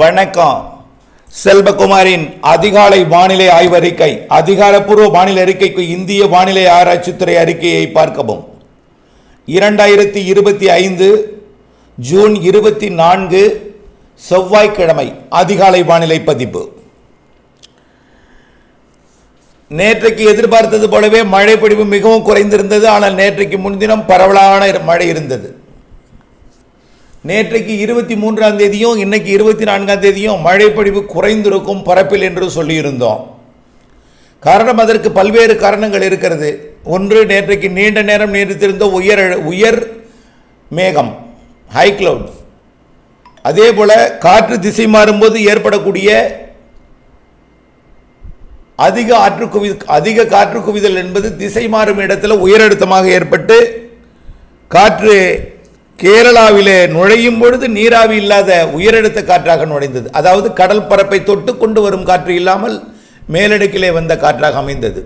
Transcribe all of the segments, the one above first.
வணக்கம். செல்வகுமாரின் அதிகாலை வானிலை ஆய்வறிக்கை அதிகாரப்பூர்வ வானிலை அறிக்கைக்கு இந்திய வானிலை ஆராய்ச்சித்துறை அறிக்கையை பார்க்கவும். இரண்டாயிரத்தி இருபத்தி ஐந்து ஜூன் இருபத்தி நான்கு செவ்வாய்க்கிழமை அதிகாலை வானிலை பதிப்பு. நேற்றைக்கு எதிர்பார்த்தது போலவே மழை பொழிவு மிகவும் குறைந்திருந்தது ஆனால் நேற்றைக்கு முன்தினம் பரவலான மழை இருந்தது. நேற்றைக்கு இருபத்தி மூன்றாம் தேதியும் இன்னைக்கு இருபத்தி நான்காம் தேதியும் மழைப்பொழிவு குறைந்திருக்கும் பரப்பில் என்று சொல்லியிருந்தோம். காரணம் அதற்கு பல்வேறு காரணங்கள் இருக்கிறது. ஒன்று நேற்றைக்கு நீண்ட நேரம் நீடித்திருந்த உயர் உயர் மேகம் ஹை கிளவுட் அதே போல் காற்று திசை மாறும்போது ஏற்படக்கூடிய அதிக ஆற்று குவி அதிக காற்று குவிதல் என்பது திசை மாறும் இடத்துல உயரழுத்தமாக ஏற்பட்டு காற்று கேரளாவிலே நுழையும் பொழுது நீராவி இல்லாத உயரழுத்த காற்றாக நுழைந்தது. அதாவது கடல் பரப்பை தொட்டு கொண்டு வரும் காற்று இல்லாமல் மேலடுக்கிலே வந்த காற்றாக அமைந்தது.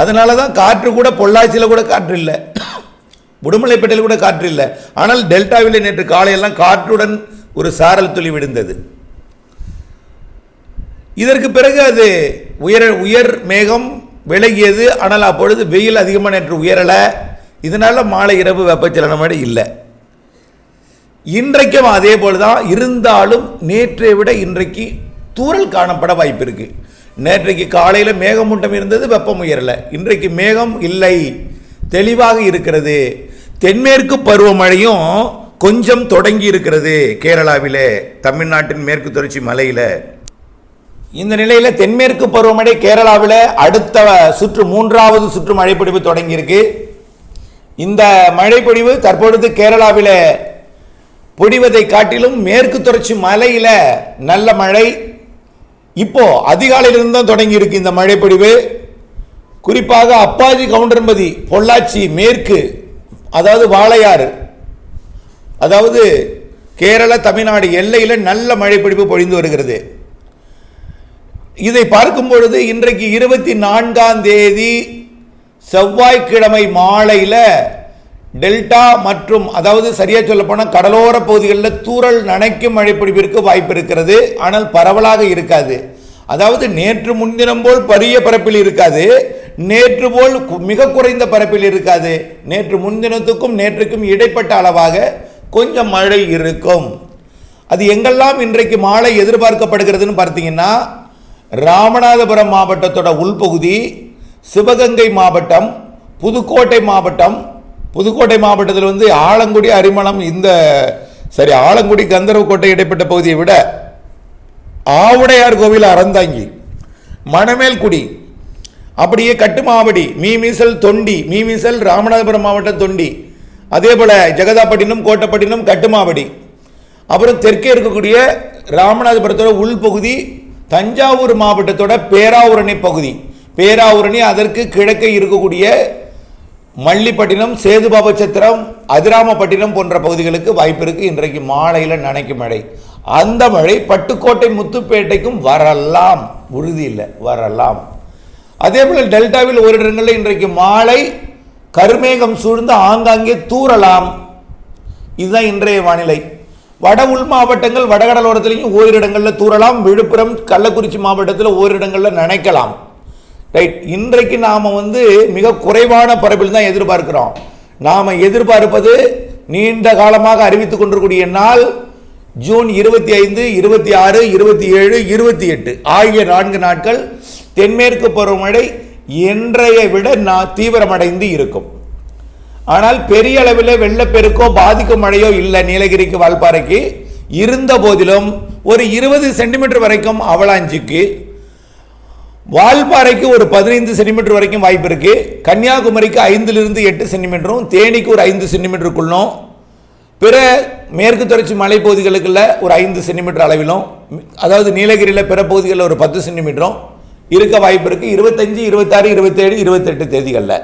அதனால தான் காற்று கூட பொள்ளாச்சியில் கூட காற்று இல்லை. உடுமலைப்பேட்டையில் கூட காற்று இல்லை. ஆனால் டெல்டாவில் நேற்று காலையெல்லாம் காற்றுடன் ஒரு சாரல் துளி விழுந்தது. இதற்கு பிறகு அது உயர உயர் மேகம் விலகியது. ஆனால் அப்பொழுது வெயில் அதிகமாக நேற்று உயரலை. இதனால் மாலை இரவு வெப்பச்சலனமடை இல்லை. இன்றைக்கும் அதே போல தான் இருந்தாலும் நேற்றை விட இன்றைக்கு தூறல் காணப்பட வாய்ப்பு இருக்குது நேற்றைக்கு காலையில் மேகமூட்டம் இருந்தது வெப்பம் உயரலை. இன்றைக்கு மேகம் இல்லை. தெளிவாக இருக்கிறது. தென்மேற்கு பருவமழையும் கொஞ்சம் தொடங்கி இருக்கிறது கேரளாவிலே தமிழ்நாட்டின் மேற்கு தொடர்ச்சி மலையில். இந்த நிலையில் தென்மேற்கு பருவமழை கேரளாவில் அடுத்த சுற்று மூன்றாவது சுற்று மழைப்பிடிப்பு தொடங்கியிருக்கு இந்த மழைப்பொழிவு தற்பொழுது கேரளாவில் பொடிவதை காட்டிலும் மேற்கு தொடர்ச்சி மலையில் நல்ல மழை. இப்போ அதிகாலையிலிருந்து தான் தொடங்கி இருக்கு இந்த மழைப்பொழிவு. குறிப்பாக அப்பாஜி கவுண்டர்மதி பொள்ளாச்சி மேற்கு அதாவது வாழையாறு அதாவது கேரள தமிழ்நாடு எல்லையில் நல்ல மழைப்பொழிவு பொழிந்து வருகிறது. இதை பார்க்கும் பொழுது இன்றைக்கு இருபத்தி நான்காம் தேதி செவ்வாய்க்கிழமை மாலையில் டெல்டா மற்றும் அதாவது சரியாக சொல்லப்போனால் கடலோர பகுதிகளில் தூறல் நனைக்கும் மழை பிடிப்பிற்கு வாய்ப்பு இருக்கிறது. ஆனால் பரவலாக இருக்காது. அதாவது நேற்று முன்தினம் போல் பெரிய பரப்பில் இருக்காது. நேற்று போல் மிக குறைந்த பரப்பில் இருக்காது. நேற்று முன்தினத்துக்கும் நேற்றுக்கும் இடைப்பட்ட அளவாக கொஞ்சம் மழை இருக்கும். அது எங்கெல்லாம் இன்றைக்கு மாலை எதிர்பார்க்கப்படுகிறதுன்னு பார்த்தீங்கன்னா ராமநாதபுரம் மாவட்டத்தோட உள்பகுதி சிவகங்கை மாவட்டம் புதுக்கோட்டை மாவட்டம். புதுக்கோட்டை மாவட்டத்தில் வந்து ஆலங்குடி அரிமளம் இந்த சரி ஆலங்குடி கந்தரவக்கோட்டை இடைப்பட்ட பகுதியை விட ஆவுடையார் கோவில் அறந்தாங்கி மணமேல்குடி அப்படியே கட்டுமாவடி மீமிசல் தொண்டி மீமிசல் ராமநாதபுரம் மாவட்டம் தொண்டி அதே போல் ஜெகதாப்பட்டினம் கோட்டப்பட்டினம் கட்டுமாவடி. அப்புறம் தெற்கே இருக்கக்கூடிய ராமநாதபுரத்தோட உள்பகுதி தஞ்சாவூர் மாவட்டத்தோட பேராவூரணி பகுதி. பேராவூரணி அதற்கு கிழக்கே இருக்கக்கூடிய மல்லிப்பட்டினம் சேதுபாபச்சத்திரம் அதிராமப்பட்டினம் போன்ற பகுதிகளுக்கு வாய்ப்பு இருக்குது இன்றைக்கு மாலையில் நனைக்கும் மழை. அந்த மழை பட்டுக்கோட்டை முத்துப்பேட்டைக்கும் வரலாம். உறுதி இல்லை வரலாம். அதே போல் டெல்டாவில் ஒரு இடங்களில் இன்றைக்கு மாலை கருமேகம் சூழ்ந்து ஆங்காங்கே தூறலாம். இதுதான் இன்றைய வானிலை. வட உள் மாவட்டங்கள் வடகடலோரத்திலையும் ஓரிரு இடங்களில் தூறலாம். விழுப்புரம் கள்ளக்குறிச்சி மாவட்டத்தில் ஓரிரு இடங்களில் ரைட் இன்றைக்கு நாம் வந்து மிக குறைவான பரப்பில் தான் எதிர்பார்க்கிறோம். நாம் எதிர்பார்ப்பது நீண்ட காலமாக அறிவித்துக் கொண்டிருக்கூடிய நாள் ஜூன் இருபத்தி ஐந்து இருபத்தி ஆறு இருபத்தி ஏழு இருபத்தி எட்டு. ஆகிய நான்கு நாட்கள் தென்மேற்கு பருவமழை இன்றைய விட நான் தீவிரமடைந்து இருக்கும். ஆனால் பெரிய அளவில் வெள்ளப்பெருக்கோ பாதிக்கும் மழையோ இல்லை நீலகிரிக்கு வால்பாறைக்கு. இருந்த போதிலும் ஒரு இருபது சென்டிமீட்டர் வரைக்கும் அவலாஞ்சிக்கு. வால்பாறைக்கு ஒரு பதினைந்து சென்டிமீட்டர் வரைக்கும் வாய்ப்பு இருக்குது கன்னியாகுமரிக்கு ஐந்திலிருந்து எட்டு சென்டிமீட்டரும் தேனிக்கு ஒரு ஐந்து சென்டிமீட்டருக்குள்ளும். பிற மேற்கு தொடர்ச்சி மலைப்பகுதிகளுக்குள்ள ஒரு ஐந்து சென்டிமீட்டர் அளவிலும் அதாவது நீலகிரியில் பிற பகுதிகளில் ஒரு பத்து சென்டிமீட்டரும் இருக்க வாய்ப்பு இருக்குது இருபத்தஞ்சு இருபத்தாறு இருபத்தேழு இருபத்தெட்டு தேதிகளில்.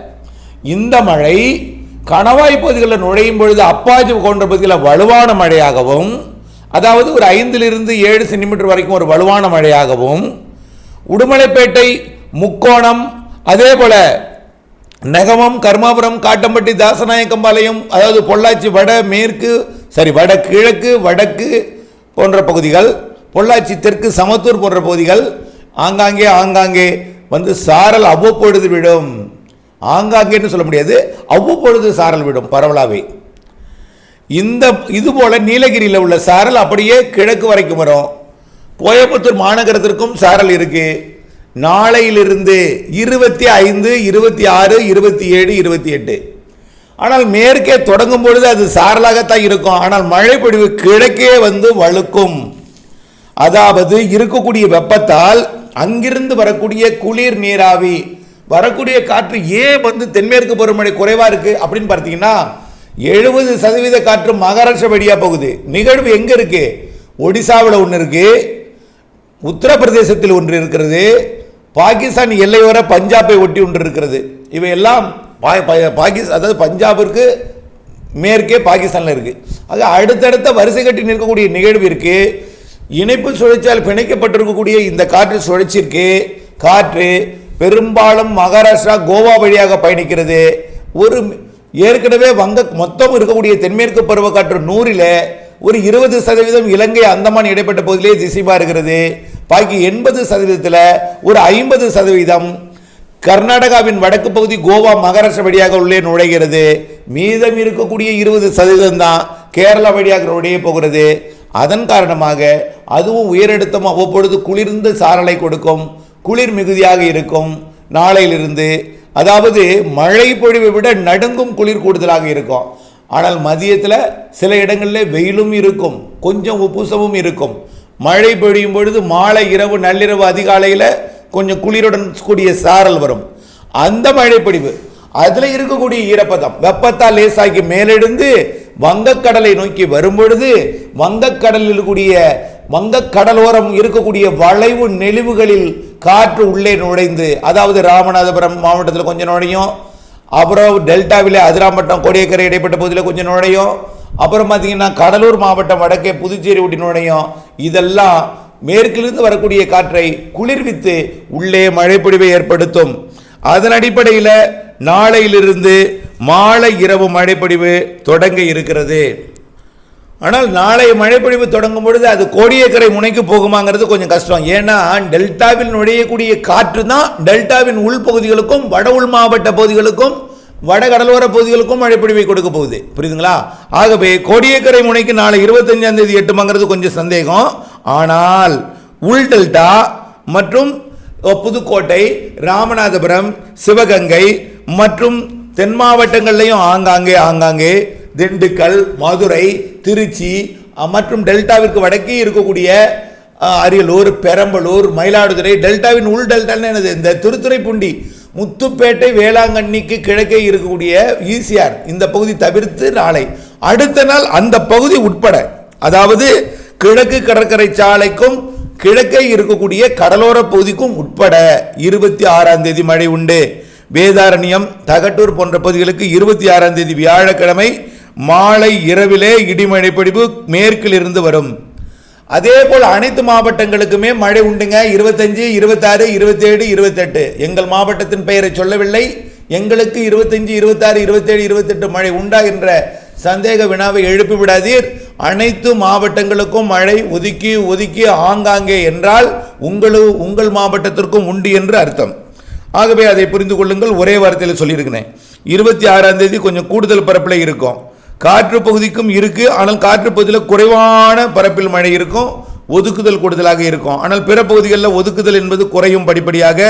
இந்த மழை கணவாய் பகுதிகளில் நுழையும் பொழுது அப்பாஜி போன்ற பகுதிகளில் வலுவான மழையாகவும் அதாவது ஒரு ஐந்திலிருந்து ஏழு சென்டிமீட்டர் வரைக்கும் ஒரு வலுவான மழையாகவும் உடுமலைப்பேட்டை முக்கோணம் அதே போல நெகமம் கர்மாபுரம் காட்டம்பட்டி தாசநாயக்கம்பாளையம் அதாவது பொள்ளாச்சி வட மேற்கு சரி வட கிழக்கு வடக்கு போன்ற பகுதிகள் பொள்ளாச்சி தெற்கு சமத்தூர் போன்ற பகுதிகள் ஆங்காங்கே ஆங்காங்கே வந்து சாரல் அவ்வப்பொழுது விடும். ஆங்காங்கேன்னு சொல்ல முடியாது அவ்வப்பொழுது சாரல் விடும் பரவலாவே இந்த இது போல நீலகிரியில் உள்ள சாரல் அப்படியே கிழக்கு வரைக்கும் வரும். கோயம்புத்தூர் மாநகரத்திற்கும் சாரல் இருக்கு. நாளையிலிருந்து இருபத்தி ஐந்து இருபத்தி ஆறு இருபத்தி ஏழு இருபத்தி எட்டு. ஆனால் மேற்கே தொடங்கும் பொழுது அது சாரலாகத்தான் இருக்கும். ஆனால் மழைப்பொழிவு கிழக்கே வந்து வழுக்கும். அதாவது இருக்கக்கூடிய வெப்பத்தால் அங்கிருந்து வரக்கூடிய குளிர் நீராவி வரக்கூடிய காற்று ஏன் வந்து தென்மேற்கு பருவமழை குறைவாக இருக்குது அப்படின்னு பார்த்தீங்கன்னா எழுபது சதவீத காற்று மகாராஷ்டிரா வழியாக போகுது. நிகழ்வு எங்கே இருக்குது ஒடிசாவில் ஒன்று இருக்குது உத்தரப்பிரதேசத்தில் ஒன்று இருக்கிறது பாகிஸ்தான் எல்லையோர பஞ்சாபை ஒட்டி ஒன்று இருக்கிறது. இவையெல்லாம் பாகிஸ்தான் அதாவது பஞ்சாபிற்கு மேற்கே பாகிஸ்தானில் இருக்குது ஆக அடுத்தடுத்த வரிசை கட்டி நிற்கக்கூடிய நிகழ்வு இருக்குது இணைப்பு சுழற்சியால் பிணைக்கப்பட்டிருக்கக்கூடிய இந்த காற்று சுழற்சிக்கு காற்று பெரும்பாலும் மகாராஷ்டிரா கோவா வழியாக பயணிக்கிறது. ஒரு ஏற்கனவே வங்க மொத்தம் இருக்கக்கூடிய தென்மேற்கு பருவக்காற்று நூறில் ஒரு இருபது சதவீதம் இலங்கை அந்தமான் இடைப்பட்ட பகுதியிலே திசைமா இருக்கிறது. பாக்கி எண்பது சதவீதத்தில் ஒரு ஐம்பது சதவீதம் கர்நாடகாவின் வடக்கு பகுதி கோவா மகாராஷ்டிரா வழியாக உள்ளே நுழைகிறது. மீதம் இருக்கக்கூடிய இருபது சதவீதம் தான் கேரளா வழியாக உடையே போகிறது. அதன் காரணமாக அதுவும் உயரழுத்தம் அவ்வப்பொழுது குளிர்ந்து சாரலை கொடுக்கும் குளிர் மிகுதியாக இருக்கும் நாளையிலிருந்து. அதாவது மழை பொழிவை விட நடுங்கும் குளிர் கூடுதலாக இருக்கும். ஆனால் மதியத்தில் சில இடங்களில் வெயிலும் இருக்கும் கொஞ்சம் உப்புசமும் இருக்கும். மழை பொழியும் பொழுது மாலை இரவு நள்ளிரவு அதிகாலையில் கொஞ்சம் குளிருடன் கூடிய சாரல் வரும். அந்த மழை பொழிவு. அதில் இருக்கக்கூடிய ஈரப்பதம் வெப்பத்தால் லேசாக்கி மேலெழுந்து வங்கக்கடலை நோக்கி வரும்பொழுது வங்கக்கடலில் இருக்கக்கூடிய வங்கக்கடலோரம் இருக்கக்கூடிய வளைவு நெளிவுகளில் காற்று உள்ளே நுழைந்து அதாவது ராமநாதபுரம் மாவட்டத்தில் கொஞ்சம் நுழையும் அப்புறம் டெல்டாவில் அதிராம்பட்டம் கோடியக்கரை இடைப்பட்ட பகுதியில் கொஞ்சம் நுழையும். அப்புறம் பார்த்தீங்கன்னா கடலூர் மாவட்டம் வடக்கே புதுச்சேரி ஒட்டி நுழையும். இதெல்லாம் மேற்கிலிருந்து வரக்கூடிய காற்றை குளிர்வித்து உள்ளே மழைப்பொழிவை ஏற்படுத்தும். அதன் அடிப்படையில் நாளையிலிருந்து மாலை இரவு மழைப்பொழிவு தொடங்க இருக்கிறது. ஆனால் நாளை மழைப்பொழிவு தொடங்கும் பொழுது அது கோடியக்கரை முனைக்கு போகுமாங்கிறது கொஞ்சம் கஷ்டம். ஏன்னா டெல்டாவில் நுழையக்கூடிய காற்று தான் டெல்டாவின் உள்பகுதிகளுக்கும் வட உள் மாவட்ட பகுதிகளுக்கும் வட கடலோர பகுதிகளுக்கும் மழைப்பொழிவை கொடுக்க போகுது. புரியுதுங்களா? ஆகவே கோடியக்கரை முனைக்கு நாளை இருபத்தஞ்சாம் தேதி எட்டுமாங்கிறது கொஞ்சம் சந்தேகம். ஆனால் உள் டெல்டா மற்றும் புதுக்கோட்டை ராமநாதபுரம் சிவகங்கை மற்றும் தென் மாவட்டங்கள்லையும் ஆங்காங்கே ஆங்காங்கே திண்டுக்கல் மதுரை திருச்சி மற்றும் டெல்டாவிற்கு வடக்கே இருக்கக்கூடிய அரியலூர் பெரம்பலூர் மயிலாடுதுறை டெல்டாவின் உள் டெல்டான்னு என்னது? இந்த திருத்துறைப்பூண்டி முத்துப்பேட்டை வேளாங்கண்ணிக்கு கிழக்கே இருக்கக்கூடிய ஈசிஆர் இந்த பகுதி தவிர்த்து நாளை. அடுத்த நாள் அந்த பகுதி உட்பட அதாவது கிழக்கு கடற்கரை சாலைக்கும் கிழக்கே இருக்கக்கூடிய கடலோர பகுதிக்கும் உட்பட இருபத்தி ஆறாம் தேதி மழை உண்டு. வேதாரண்யம் தகட்டூர் போன்ற பகுதிகளுக்கு இருபத்தி ஆறாம் தேதி வியாழக்கிழமை மாலை இரவிலே இடிமழை பொழிவு மேற்கில் இருந்து வரும். அதே போல் அனைத்து மாவட்டங்களுக்குமே மழை உண்டுங்க. இருபத்தஞ்சு இருபத்தாறு இருபத்தேழு இருபத்தெட்டு. எங்கள் மாவட்டத்தின் பெயரை சொல்லவில்லை. எங்களுக்கு இருபத்தஞ்சு இருபத்தாறு இருபத்தேழு இருபத்தெட்டு மழை உண்டா என்ற சந்தேக வினாவை எழுப்பி விடாதீர். அனைத்து மாவட்டங்களுக்கும் மழை ஒதுக்கி ஒதுக்கி ஆங்காங்கே என்றால் உங்களு உங்கள் மாவட்டத்திற்கும் உண்டு என்று அர்த்தம். ஆகவே அதை புரிந்து கொள்ளுங்கள். ஒரே வாரத்தில் சொல்லியிருக்கிறேன். இருபத்தி ஆறாம் தேதி கொஞ்சம் கூடுதல் பரப்பில் இருக்கும். காற்று பகுதிக்கும் இருக்குது ஆனால் காற்று பகுதியில் குறைவான பரப்பில் மழை இருக்கும் ஒதுக்குதல் கூடுதலாக இருக்கும். ஆனால் பிற பகுதிகளில் ஒதுக்குதல் என்பது குறையும் படிப்படியாக.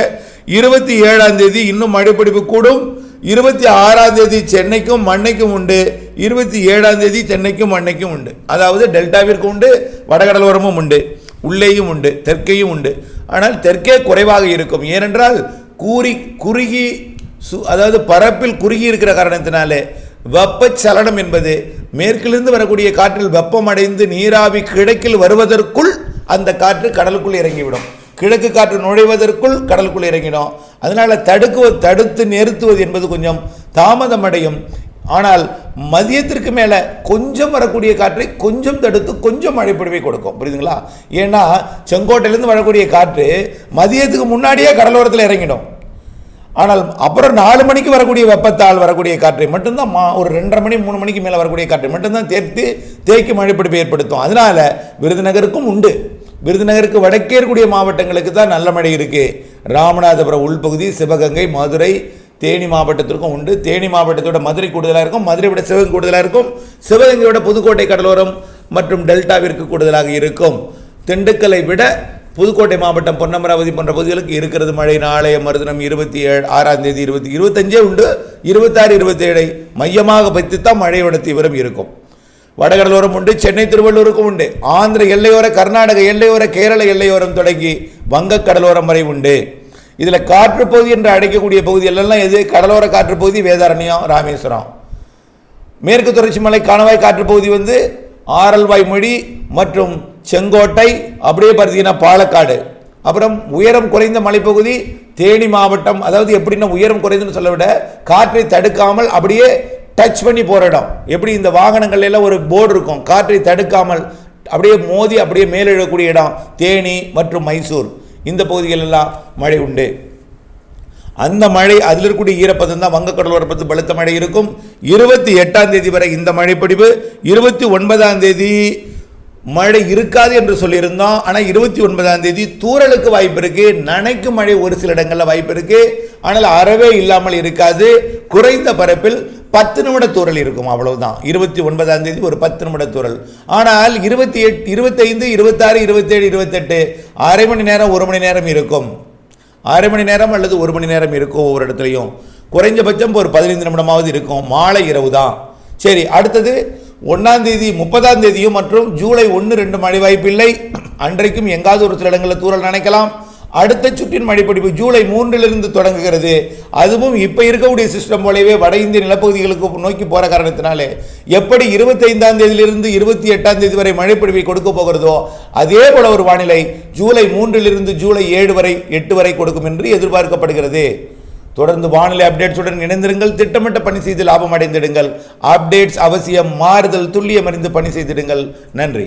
இருபத்தி ஏழாம் தேதி இன்னும் மழைப்பிடிப்பு கூடும். இருபத்தி ஆறாம் தேதி சென்னைக்கும் மண்ணைக்கும் உண்டு. இருபத்தி ஏழாம் தேதி சென்னைக்கும் மண்ணைக்கும் உண்டு. அதாவது டெல்டாவிற்கு உண்டு வடகடலோரமும் உண்டு. உள்ளேயும் உண்டு தெற்கேயும் உண்டு. ஆனால் தெற்கே குறைவாக இருக்கும். ஏனென்றால் கூறி குறுகி சு அதாவது பரப்பில் குறுகி இருக்கிற காரணத்தினாலே வெப்பச்சலனம் என்பது மேற்கிலிருந்து வரக்கூடிய காற்றில் வெப்பமடைந்து நீராவி கிழக்கில் வருவதற்குள் அந்த காற்று கடலுக்குள் இறங்கிவிடும். கிழக்கு காற்று நுழைவதற்குள் கடலுக்குள் இறங்கிடும். அதனால் தடுக்குவ தடுத்து நிறுத்துவது என்பது கொஞ்சம் தாமதமடையும். ஆனால் மதியத்திற்கு மேலே கொஞ்சம் வரக்கூடிய காற்றை கொஞ்சம் தடுத்து கொஞ்சம் மழைப்பொழிவை கொடுக்கும். புரியுதுங்களா? ஏன்னா செங்கோட்டையிலேருந்து வரக்கூடிய காற்று மதியத்துக்கு முன்னாடியே கடலோரத்தில் இறங்கிடும். ஆனால் அப்புறம் நாலு மணிக்கு வரக்கூடிய வெப்பத்தால் வரக்கூடிய காற்றை மட்டும்தான் மா ஒரு ரெண்டரை மணி மூணு மணிக்கு மேலே வரக்கூடிய காற்றை மட்டும்தான் தேர்த்து தேய்க்கு மழைப்பிடிப்பை ஏற்படுத்தும். அதனால் விருதுநகருக்கும் உண்டு. விருதுநகருக்கு வடக்கே இருக்கக்கூடிய மாவட்டங்களுக்கு தான் நல்ல மழை இருக்குது ராமநாதபுரம் உள்பகுதி சிவகங்கை மதுரை தேனி மாவட்டத்திற்கும் உண்டு. தேனி மாவட்டத்தோட மதுரை கூடுதலாக இருக்கும் மதுரை விட சிவகங்கை கூடுதலாக இருக்கும். சிவகங்கையோட புதுக்கோட்டை கடலோரம் மற்றும் டெல்டாவிற்கு கூடுதலாக இருக்கும். திண்டுக்கலை விட புதுக்கோட்டை மாவட்டம் பொன்னமராவதி போன்ற பகுதிகளுக்கு இருக்கிறது மழை. நாளைய மறுதினம் இருபத்தி ஏழு ஆறாம் தேதி இருபத்தி இருபத்தஞ்சே உண்டு. இருபத்தாறு இருபத்தேழை மையமாக வைத்து தான் மழையோட தீவிரம் இருக்கும். வடகடலோரம் உண்டு சென்னை திருவள்ளூருக்கும் உண்டு. ஆந்திர எல்லையோர கர்நாடக எல்லையோர கேரள எல்லையோரம் தொடங்கி வங்கக் கடலோரம் வரை உண்டு. இதில் காற்று பகுதி என்று அழைக்கக்கூடிய பகுதிகளெல்லாம் எது? கடலோர காற்று பகுதி வேதாரண்யம் ராமேஸ்வரம். மேற்கு தொடர்ச்சி மலை காணவாய் காற்றுப்பகுதி வந்து ஆரல்வாய் மொழி மற்றும் செங்கோட்டை அப்படியே பார்த்தீங்கன்னா பாலக்காடு. அப்புறம் உயரம் குறைந்த மலைப்பகுதி தேனி மாவட்டம் அதாவது எப்படின்னா உயரம் குறைந்துன்னு சொல்ல விட காற்றை தடுக்காமல் அப்படியே டச் பண்ணி போகிற இடம். எப்படி இந்த வாகனங்கள் எல்லாம் ஒரு போர்டு இருக்கும் காற்றை தடுக்காமல் அப்படியே மோதி அப்படியே மேலெழக்கூடிய இடம் தேனி மற்றும் மைசூர். இந்த பகுதிகள் எல்லாம் மழை உண்டு. அந்த மழை அதில் இருக்கக்கூடிய ஈரப்பதம் தான் வங்கக்கடலோரப்பத்து பலத்த மழை இருக்கும். இருபத்தி எட்டாம் தேதி வரை இந்த மழைப்பிடிப்பு இருபத்தி ஒன்பதாம் தேதி மழை இருக்காது என்று சொல்லியிருந்தோம். ஆனால் இருபத்தி ஒன்பதாம் தேதி தூறலுக்கு வாய்ப்பு இருக்கு. நனைக்கும் மழை ஒரு சில இடங்களில் வாய்ப்பு இருக்கு. ஆனால் அறவே இல்லாமல் இருக்காது. குறைந்த பரப்பில் பத்து நிமிட தூறல் இருக்கும். அவ்வளவுதான். இருபத்தி ஒன்பதாம் தேதி ஒரு பத்து நிமிட தூறல். ஆனால் இருபத்தி எட்டு இருபத்தைந்து இருபத்தாறு இருபத்தேழு இருபத்தெட்டு அரை மணி நேரம் ஒரு மணி நேரம் இருக்கும். அரை மணி நேரம் அல்லது ஒரு மணி நேரம் இருக்கும் ஒவ்வொரு இடத்துலையும். குறைஞ்சபட்சம் ஒரு பதினைந்து நிமிடமாவது இருக்கும். மாலை இரவு தான் சரி அடுத்தது ஒன்றாம் தேதி முப்பதாம் தேதியும் மற்றும் ஜூலை ஒன்று ரெண்டு மழை வாய்ப்பில்லை அன்றைக்கும் எங்காவது ஒரு சில இடங்களில் தூறல் நினைக்கலாம். அடுத்த சுற்றின் மழைப்பிடிப்பு ஜூலை மூன்றிலிருந்து தொடங்குகிறது. அதுவும் இப்போ இருக்கக்கூடிய சிஸ்டம் போலவே வட இந்திய நிலப்பகுதிகளுக்கு நோக்கி போகிற காரணத்தினாலே எப்படி இருபத்தைந்தாம் தேதியிலிருந்து இருபத்தி எட்டாம் தேதி வரை மழைப்பிடிப்பை கொடுக்க போகிறதோ அதே போல ஒரு வானிலை ஜூலை மூன்றிலிருந்து ஜூலை ஏழு வரை எட்டு வரை கொடுக்கும் என்று எதிர்பார்க்கப்படுகிறது. தொடர்ந்து வானிலை அப்டேட்ஸுடன் இணைந்திருங்கள். திட்டமிட்ட பணி செய்து லாபம் அடைந்திடுங்கள். அப்டேட்ஸ் அவசியம். மாறுதல் துல்லியம் அறிந்து பணி செய்திடுங்கள். நன்றி.